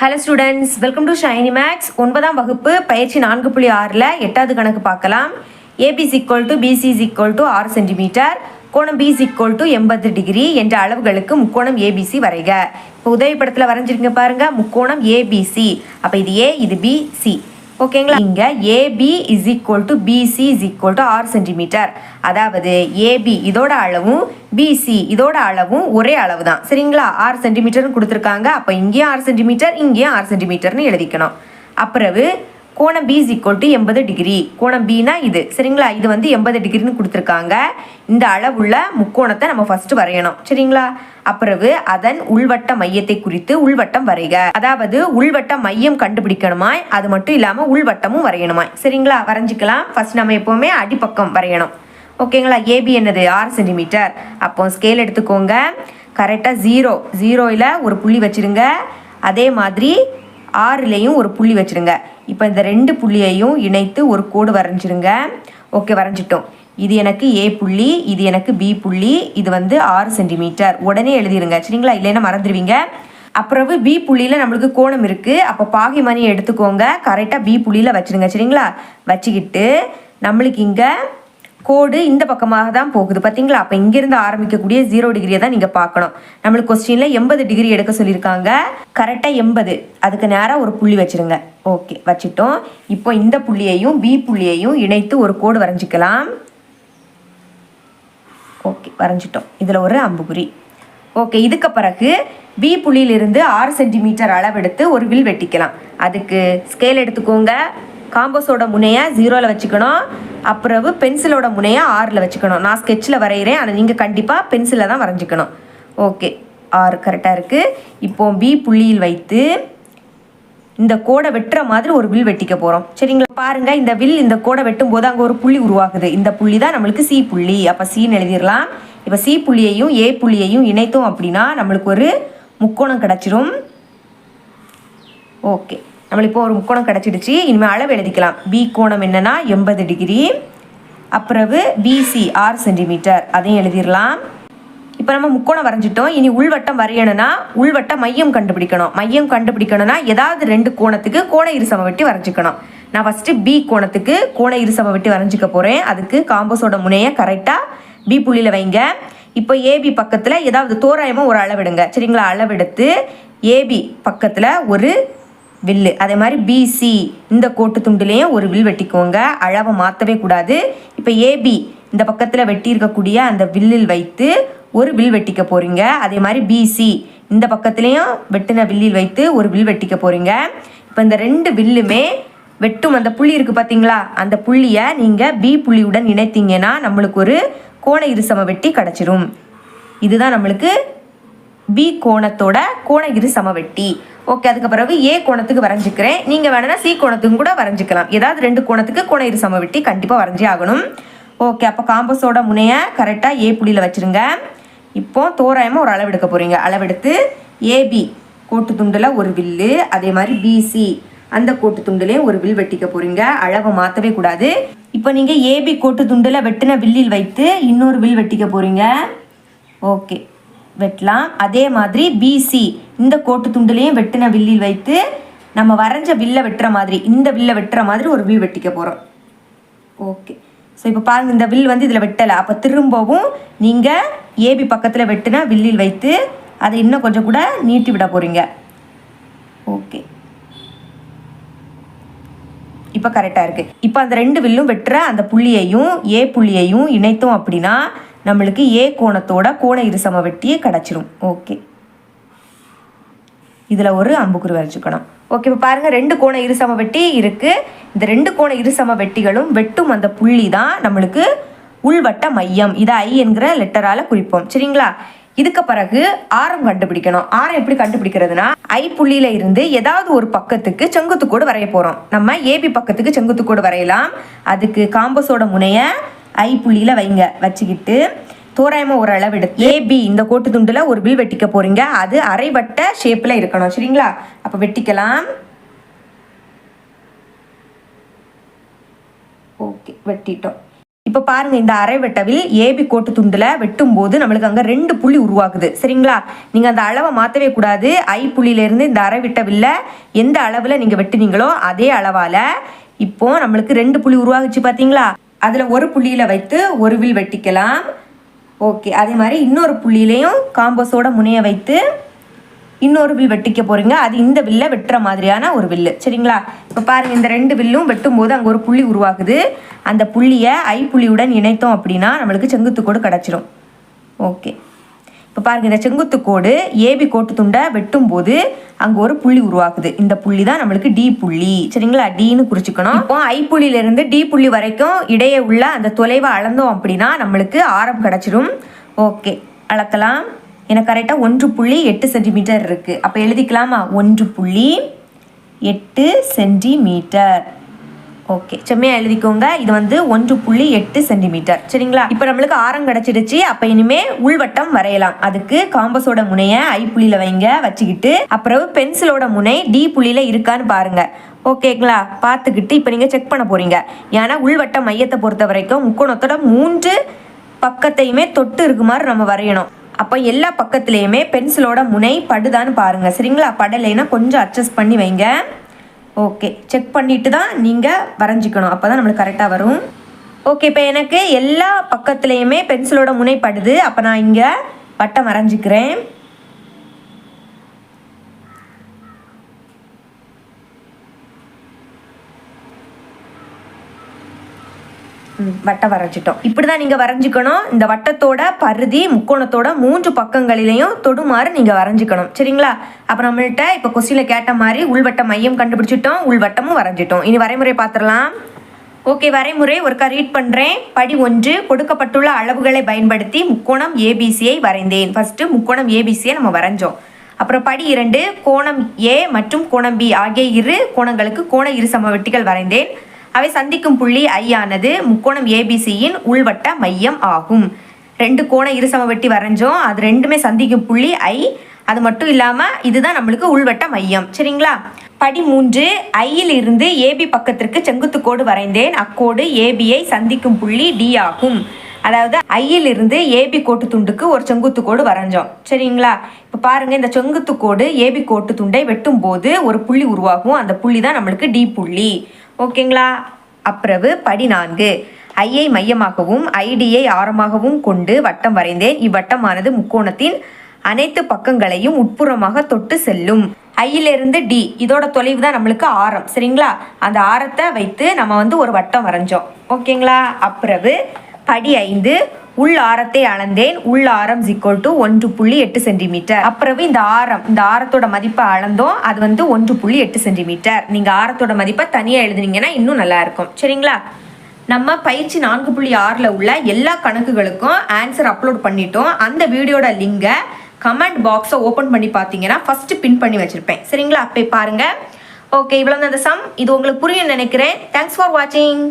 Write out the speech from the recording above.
Hello students welcome to Shiny Maths ஒன்பதாம் வகுப்பு பயிற்சி நான்கு புள்ளி ஆறில் எட்டாவது கணக்கு பார்க்கலாம். A B is equal to B C is equal to ஆறு சென்டிமீட்டர் கோணம் பிஸ் இக்குவல் டு எண்பது டிகிரி என்ற அளவுகளுக்கு முக்கோணம் ஏபிசி வரைக. இப்போ உதவி படத்தில் வரைஞ்சிருங்க பாருங்கள் முக்கோணம் ஏபிசி அப்போ இது ஏ இது பி சி ஓகேங்களா? இங்க A B is equal to B C is equal to ஆறு சென்டிமீட்டர் அதாவது ஏபி இதோட அளவும் பிசி இதோட அளவும் ஒரே அளவு தான் சரிங்களா ஆறு சென்டிமீட்டர்னு கொடுத்துருக்காங்க. அப்போ இங்கேயும் ஆறு சென்டிமீட்டர் இங்கேயும் ஆறு சென்டிமீட்டர்னு எழுதிக்கணும். அப்புறவு கோணம் பி இஸ் ஈக்குவல் டு எண்பது டிகிரி கோணம் பினா இது. சரிங்களா? இது வந்து எண்பது டிகிரின்னு கொடுத்துருக்காங்க. இந்த அளவுள்ள முக்கோணத்தை நம்ம ஃபர்ஸ்ட் வரையணும். சரிங்களா? அப்புறவு அதன் உள்வட்ட மையத்தை குறித்து உள்வட்டம் வரைக. அதாவது உள்வட்ட மையம் கண்டுபிடிக்கணுமாய் அது மட்டும் இல்லாமல் உள்வட்டமும் வரையணுமாய். சரிங்களா? வரைஞ்சிக்கலாம். ஃபர்ஸ்ட் நம்ம எப்போவுமே அடிப்பக்கம் வரையணும். ஓகேங்களா? ஏபி என்னது? ஆறு சென்டிமீட்டர் அப்போ ஸ்கேல் எடுத்துக்கோங்க. கரெக்டாக ஜீரோ ஜீரோவில் ஒரு புள்ளி வச்சிருங்க. அதே மாதிரி ஆறுலேயும் ஒரு புள்ளி வச்சிருங்க. இப்போ இந்த ரெண்டு புள்ளியையும் இணைத்து ஒரு கோடு வரைஞ்சிருங்க. ஓகே வரைஞ்சிட்டோம். இது எனக்கு ஏ புள்ளி இது எனக்கு பி புள்ளி இது வந்து ஆறு சென்டிமீட்டர். உடனே எழுதிருங்க. சரிங்களா? இல்லைன்னா மறந்துடுவீங்க. அப்புறவு பி புள்ளியில் நம்மளுக்கு கோணம் இருக்குது அப்போ பாகை மணி எடுத்துக்கோங்க. கரெக்டாக பி புள்ளியில் வச்சுருங்க. சரிங்களா? வச்சுக்கிட்டு நம்மளுக்கு இங்கே கோடு இந்த பக்கமாக தான் போகுது. பார்த்தீங்களா அப்போ இங்கேருந்து ஆரம்பிக்கக்கூடிய ஜீரோ டிகிரியை தான் நீங்கள் பார்க்கணும். நம்மளுக்கு கொஸ்டினில் எண்பது டிகிரி எடுக்க சொல்லியிருக்காங்க. கரெக்டாக எண்பது. அதுக்கு நேராக ஒரு புள்ளி வச்சிருங்க. ஓகே வச்சுட்டோம். இப்போ இந்த புள்ளியையும் பி புள்ளியையும் இணைத்து ஒரு கோடு வரைஞ்சிக்கலாம். ஓகே வரைஞ்சிட்டோம். இதில் ஒரு அம்புகுறி ஓகே இதுக்கு பிறகு பி புள்ளியிலிருந்து ஆறு சென்டிமீட்டர் அளவெடுத்து ஒரு வில் வெட்டிக்கலாம். அதுக்கு ஸ்கேல் எடுத்துக்கோங்க. காம்போஸோட முனையை ஜீரோவில் வச்சுக்கணும். அப்புறவு பென்சிலோட முனையை ஆறில் வச்சுக்கணும். நான் ஸ்கெட்சில் வரைகிறேன் ஆனால் நீங்கள் கண்டிப்பாக பென்சிலில் தான் வரைஞ்சிக்கணும். ஓகே ஆறு கரெக்டாக இருக்குது இப்போ பி புள்ளியில் வைத்து இந்த கோடை வெட்டுற மாதிரி ஒரு வில் வெட்டிக்க போகிறோம் சரிங்களா? பாருங்கள் இந்த வில் இந்த கோடை வெட்டும் போது அங்கே ஒரு புள்ளி உருவாகுது. இந்த புள்ளி தான் நம்மளுக்கு சி புள்ளி. அப்போ சின்னு எழுதிடலாம். இப்போ சி புள்ளியையும் ஏ புள்ளியையும் இணைத்தோம் அப்படின்னா நம்மளுக்கு ஒரு முக்கோணம் கிடச்சிரும். ஓகே நம்மளுக்கு இப்போ ஒரு முக்கோணம் கிடச்சிடுச்சு. இனிமேல் அளவு எழுதிக்கலாம். பி கோணம் என்னன்னா எண்பது டிகிரி. அப்புறவு பிசி ஆறு சென்டிமீட்டர். அதையும் எழுதிடலாம். இப்போ நம்ம முக்கோணம் வரைஞ்சிட்டோம். இனி உள்வட்டம் வரையணும்னா உள்வட்ட மையம் கண்டுபிடிக்கணும். மையம் கண்டுபிடிக்கணும்னா ஏதாவது ரெண்டு கோணத்துக்கு கோண இருசம வெட்டி வரைஞ்சிக்கணும். நான் ஃபஸ்ட்டு பி கோணத்துக்கு கோண இருசம வெட்டி வரைஞ்சிக்க போகிறேன் அதுக்கு காம்போஸோட முனையை கரெக்டாக பி புள்ளியில் வைங்க. இப்போ ஏபி பக்கத்தில் ஏதாவது தோராயமாக ஒரு அளவெடுங்க சரிங்களா? அளவெடுத்து ஏபி பக்கத்தில் ஒரு வில்லு. அதே மாதிரி பிசி இந்த கோட்டு துண்டுலேயும் ஒரு வில் வெட்டிக்கோங்க. அளவை மாற்றவே கூடாது. இப்போ ஏபி இந்த பக்கத்தில் வெட்டி இருக்கக்கூடிய அந்த வில்லில் வைத்து ஒரு வில் வெட்டிக்க போகிறீங்க அதே மாதிரி பிசி இந்த பக்கத்துலேயும் வெட்டின வில்லில் வைத்து ஒரு வில் வெட்டிக்க போகிறீங்க இப்போ இந்த ரெண்டு வில்லுமே வெட்டும் அந்த புள்ளி இருக்குது பார்த்தீங்களா அந்த புள்ளியை நீங்கள் பி புள்ளியுடன் இணைத்தீங்கன்னா நம்மளுக்கு ஒரு கோண இருசம வெட்டி கிடச்சிரும். இதுதான் நம்மளுக்கு பி கோணத்தோட கோண இருசம சமவெட்டி ஓகே அதுக்கு பிறகு ஏ கோணத்துக்கு வரைஞ்சிக்கிறேன். நீங்கள் வேணும்னா சி கோணத்துக்கும் கூட வரைஞ்சிக்கலாம். ஏதாவது ரெண்டு கோணத்துக்கு கோண இரு சமவெட்டி கண்டிப்பாக வரைஞ்சே ஆகணும். ஓகே அப்போ காம்பஸோட முனையை கரெக்டாக ஏ புள்ளியில் வச்சுருங்க. இப்போ தோராயமாக ஒரு அளவெடுக்க போகிறீங்க அளவெடுத்து ஏபி கோட்டு துண்டில் ஒரு வில்லு அதே மாதிரி பிசி அந்த கோட்டு துண்டுலேயும் ஒரு வில் வெட்டிக்க போகிறீங்க அளவை மாற்றவே கூடாது. இப்போ நீங்கள் ஏபி கோட்டு துண்டில் வெட்டின வில்லில் வைத்து இன்னொரு வில் வெட்டிக்க போகிறீங்க ஓகே வெட்டலாம். அதே மாதிரி பிசி இந்த கோட்டு துண்டுலேயும் வெட்டின வில்லில் வைத்து நம்ம வரைஞ்ச வில்லை வெட்டுற மாதிரி இந்த வில்லை வெட்டுற மாதிரி ஒரு வில் வெட்டிக்க போகிறோம் ஓகே ஸோ இப்போ பாருங்கள் இந்த வில் வந்து இதில் வெட்டலை. அப்போ திரும்பவும் நீங்கள் ஏபி பக்கத்தில் வெட்டின வில்லில் வைத்து அதை இன்னும் கொஞ்சம் கூட நீட்டி விட போகிறீங்க ஓகே இப்போ கரெக்டாக இருக்குது இப்போ அந்த ரெண்டு வில்லும் வெட்டுற அந்த புள்ளியையும் ஏ புள்ளியையும் இணைத்தோம் அப்படின்னா நம்மளுக்கு ஏ கோணத்தோட கோண இருசம வெட்டியே கிடச்சிரும். ஓகே இதில் ஒரு அம்புக்குறி வரைச்சிக்கணும். ஓகே இப்போ பாருங்கள் ரெண்டு கோண இருசம வெட்டி இருக்குது இந்த ரெண்டு கோண இருசம வெட்டிகளும் வெட்டும் அந்த புள்ளி தான் நம்மளுக்கு உள்வட்ட மையம். இதை ஐ என்கிற லெட்டரால் குறிப்போம். சரிங்களா? இதுக்கு பிறகு ஆரம் கண்டுபிடிக்கணும். ஆரம் எப்படி கண்டுபிடிக்கிறதுனா ஐ புள்ளியில இருந்து ஏதாவது ஒரு பக்கத்துக்கு செங்குத்துக்கோடு வரைய போகிறோம் நம்ம ஏபி பக்கத்துக்கு செங்குத்துக்கோடு வரையலாம். அதுக்கு காம்பஸோட முனைய ஐ புள்ளியில வைங்க. வச்சுக்கிட்டு தோராயமாக ஒரு அளவு எடுத்து ஏபி இந்த கோட்டு துண்டில் ஒரு வில் வெட்டிக்க போறீங்க. அது அரைவட்ட ஷேப்பில் இருக்கணும். சரிங்களா? அப்போ வெட்டிக்கலாம். ஓகே வெட்டிட்டோம். இப்போ பாருங்க இந்த அரை வெட்டவில் ஏபி கோட்டு துண்டில் வெட்டும்போது நம்மளுக்கு அங்கே ரெண்டு புள்ளி உருவாகுது. சரிங்களா? நீங்கள் அந்த அளவை மாற்றவே கூடாது. ஐ புள்ளியிலேருந்து இந்த அரை வெட்டவில் எந்த அளவில் நீங்கள் வெட்டுனீங்களோ அதே அளவால் இப்போ நம்மளுக்கு ரெண்டு புள்ளி உருவாகுச்சு பார்த்தீங்களா அதில் ஒரு புள்ளியில் வைத்து ஒரு வில் வெட்டிக்கலாம். ஓகே அதே மாதிரி இன்னொரு புள்ளியிலையும் காம்போஸோட முனையை வைத்து இன்னொரு வில் வெட்டிக்க போகிறீங்க அது இந்த வில்லை வெட்டுற மாதிரியான ஒரு வில்லு. சரிங்களா? இப்போ பாருங்கள் இந்த ரெண்டு வில்லும் வெட்டும்போது அங்கே ஒரு புள்ளி உருவாகுது. அந்த புள்ளியை ஐ புள்ளியுடன் இணைத்தோம் அப்படின்னா நம்மளுக்கு செங்குத்து கோடு கிடச்சிரும். ஓகே. இப்போ பாருங்கள் இந்த செங்குத்து கோடு ஏபி கோட்டு துண்டை வெட்டும் போது அங்கே ஒரு புள்ளி உருவாக்குது. இந்த புள்ளி தான் நம்மளுக்கு டி புள்ளி. சரிங்களா? டின்னு குறிச்சுக்கணும். இப்போ ஐ புள்ளியிலிருந்து டி புள்ளி வரைக்கும் இடையே உள்ள அந்த தொலைவை அளந்தோம் அப்படின்னா நம்மளுக்கு ஆரம் கிடச்சிடும் ஓகே. அளக்கலாம். எனக்கு கரெக்டாக ஒன்று புள்ளி எட்டு சென்டிமீட்டர் இருக்குது அப்போ எழுதிக்கலாமா? ஒன்று புள்ளி எட்டு சென்டிமீட்டர். ஓகே செம்மையாக எழுதிக்கோங்க. இது வந்து ஒன்று புள்ளி எட்டு சென்டிமீட்டர் சரிங்களா? இப்போ நம்மளுக்கு ஆரம் கிடச்சிடுச்சு. அப்போ இனிமே உள்வட்டம் வரையலாம். அதுக்கு காம்பஸோட முனையை ஐ புள்ளியில் வைங்க. வச்சுக்கிட்டு அப்புறம் பென்சிலோட முனை டி புள்ளியில் இருக்கான்னு பாருங்க. ஓகேங்களா பார்த்துக்கிட்டு இப்போ நீங்கள் செக் பண்ண போறீங்க. ஏன்னா உள்வட்ட மையத்தை பொறுத்த வரைக்கும் முக்கோணத்தோட மூன்று பக்கத்தையுமே தொட்டு இருக்கு மாதிரி நம்ம வரையணும். அப்போ எல்லா பக்கத்துலேயுமே பென்சிலோட முனை படுதான்னு பாருங்கள் சரிங்களா? படலைன்னா கொஞ்சம் அட்ஜஸ்ட் பண்ணி வைங்க. ஓகே செக் பண்ணிட்டு தான் நீங்கள் வரைஞ்சிக்கணும். அப்போ தான் நம்மளுக்கு கரெக்டாக வரும். ஓகே இப்போ எனக்கு எல்லா பக்கத்துலேயுமே பென்சிலோட முனைப்படுது. அப்போ நான் இங்கே வட்டம் வரைஞ்சிக்கிறேன். வட்டம் வரைஞ்சிட்டோம். இப்படிதான் நீங்க வரைஞ்சிக்கணும். இந்த வட்டத்தோட பருதி முக்கோணத்தோட மூன்று பக்கங்களிலையும் தொடுமாறு நீங்க வரைஞ்சிக்கணும். சரிங்களா? அப்ப நம்மள்ட்ட இப்ப கொஸ்டின்ல கேட்ட மாதிரி உள்வட்ட மையம் கண்டுபிடிச்சிட்டோம். உள்வட்டமும் வரைஞ்சிட்டோம். இனி வரைமுறை பார்த்துடலாம் ஓகே வரைமுறை. ஒருக்கா ரீட் பண்ணுறேன் படி ஒன்று கொடுக்கப்பட்டுள்ள அளவுகளை பயன்படுத்தி முக்கோணம் ஏபிசியை வரைந்தேன். ஃபர்ஸ்ட் முக்கோணம் ஏபிசியை நம்ம வரைஞ்சோம். அப்புறம் படி இரண்டு கோணம் ஏ மற்றும் கோணம் பி ஆகிய இரு கோணங்களுக்கு கோண இரு சமவெட்டிகள் வரைந்தேன். அவை சந்திக்கும் புள்ளி ஐ ஆனது முக்கோணம் ஏபிசியின் உள்வட்ட மையம் ஆகும். ரெண்டு கோண இருசம வெட்டி வரைஞ்சோம். அது ரெண்டுமே சந்திக்கும் புள்ளி ஐ அது மட்டும் இல்லாமல் இதுதான் நம்மளுக்கு உள்வட்ட மையம். சரிங்களா? படி மூன்று ஐயில் இருந்து ஏபி பக்கத்திற்கு செங்குத்து கோடு வரைந்தேன். அக்கோடு ஏபியை சந்திக்கும் புள்ளி டி ஆகும். அதாவது ஐயில் இருந்து ஏபி கோட்டு துண்டுக்கு ஒரு செங்குத்து கோடு வரைஞ்சோம். சரிங்களா? இப்போ பாருங்க இந்த செங்குத்து கோடு ஏபி கோட்டு துண்டை வெட்டும் போது ஒரு புள்ளி உருவாகும். அந்த புள்ளி தான் நம்மளுக்கு டி புள்ளி. ஓகேங்களா? அப்பிறகு படி நான்கு ஐயை மையமாகவும் ஐடியை ஆரமாகவும் கொண்டு வட்டம் வரைந்தேன். இவ்வட்டமானது முக்கோணத்தின் அனைத்து பக்கங்களையும் உட்புறமாக தொட்டு செல்லும். ஐயிலிருந்து டி இதோட தொலைவு தான் நம்மளுக்கு ஆரம். சரிங்களா? அந்த ஆரத்தை வைத்து நம்ம வந்து ஒரு வட்டம் வரைஞ்சோம். ஓகேங்களா? அப்பிறகு படி ஐந்து உள் ஆரத்தை அளந்தேன். உள் ஆரம் ஜிக்கோல் டு ஒன்று புள்ளி எட்டு சென்டிமீட்டர். அப்புறம் இந்த ஆரம் இந்த ஆரத்தோட மதிப்பை அளந்தோம். அது வந்து ஒன்று புள்ளி எட்டு சென்டிமீட்டர். நீங்கள் ஆரத்தோட மதிப்பை தனியாக எழுதுனீங்கன்னா இன்னும் நல்லா இருக்கும். சரிங்களா? நம்ம பயிற்சி நான்கு புள்ளி ஆறில் உள்ள எல்லா கணக்குகளுக்கும் ஆன்சர் அப்லோட் பண்ணிட்டோம். அந்த வீடியோட லிங்கை கமெண்ட் பாக்ஸை ஓப்பன் பண்ணி பார்த்தீங்கன்னா ஃபஸ்ட்டு பின் பண்ணி வச்சுருப்பேன். சரிங்களா? போய் பாருங்கள் ஓகே இவ்வளோ அந்த சம் இது உங்களுக்கு புரியும் நினைக்கிறேன். தேங்க்ஸ் ஃபார் வாட்சிங்